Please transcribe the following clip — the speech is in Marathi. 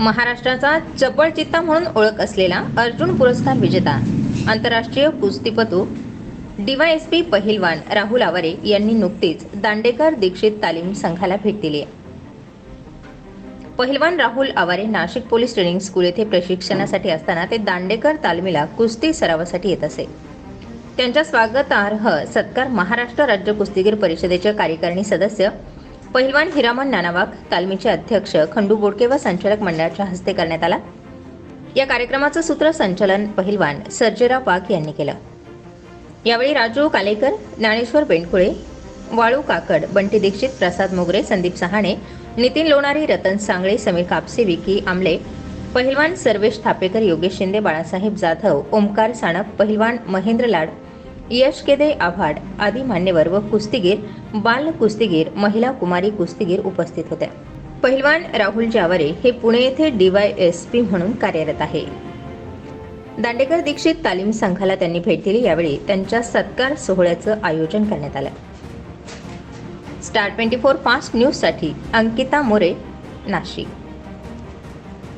महाराष्ट्राचा चपळचित्ता म्हणून ओळख असलेला अर्जुन पुरस्कार विजेता आंतरराष्ट्रीय कुस्तीपटू डीवायएसपी पहिलवान राहुल आवारे यांनी नुकतीच दांडेकर दीक्षित तालीम संघाला भेट दिली. पहिलवान Rahul Aware Nashik police training school येथे प्रशिक्षणासाठी असताना ते दांडेकर तालमीला कुस्ती सरावासाठी येत असे. त्यांच्या स्वागतार्ह सत्कार महाराष्ट्र राज्य कुस्तीगीर परिषदेचे कार्यकारिणी सदस्य पहिलवान हिरामन नानावाग तालमीचे अध्यक्ष खंडू बोडके व संचालक मंडळाच्या हस्ते करण्यात आला. या कार्यक्रमाचं सूत्रसंचालन पहिलवान सर्जेराव वाघ यांनी केलं. यावेळी राजू कालेकर ज्ञानेश्वर बेंडकुळे वाळू काकड बंटी दीक्षित प्रसाद मोगरे संदीप सहाणे नितीन लोणारी रतन सांगळे समीर कापसे विकी आमले पहिलवान सर्वेश थापेकर योगेश शिंदे बाळासाहेब जाधव ओमकार साणप पहिलवान महेंद्र लाड यश केदे आव्हाड आदी मान्यवर व कुस्तीगीर बाल कुस्तीगीर महिला कुमारी कुस्तीगीर उपस्थित होत्या. पहिलवान राहुल जावरे हे पुणे येथे डीवायएसपी म्हणून कार्यरत आहे. दांडेकर दीक्षित तालीम संघाला त्यांनी भेट दिली यावेळी त्यांच्या सत्कार सोहळ्याचं आयोजन करण्यात आलं. स्टार ट्वेंटी फोर फास्ट न्यूजसाठी अंकिता मोरे नाशिक.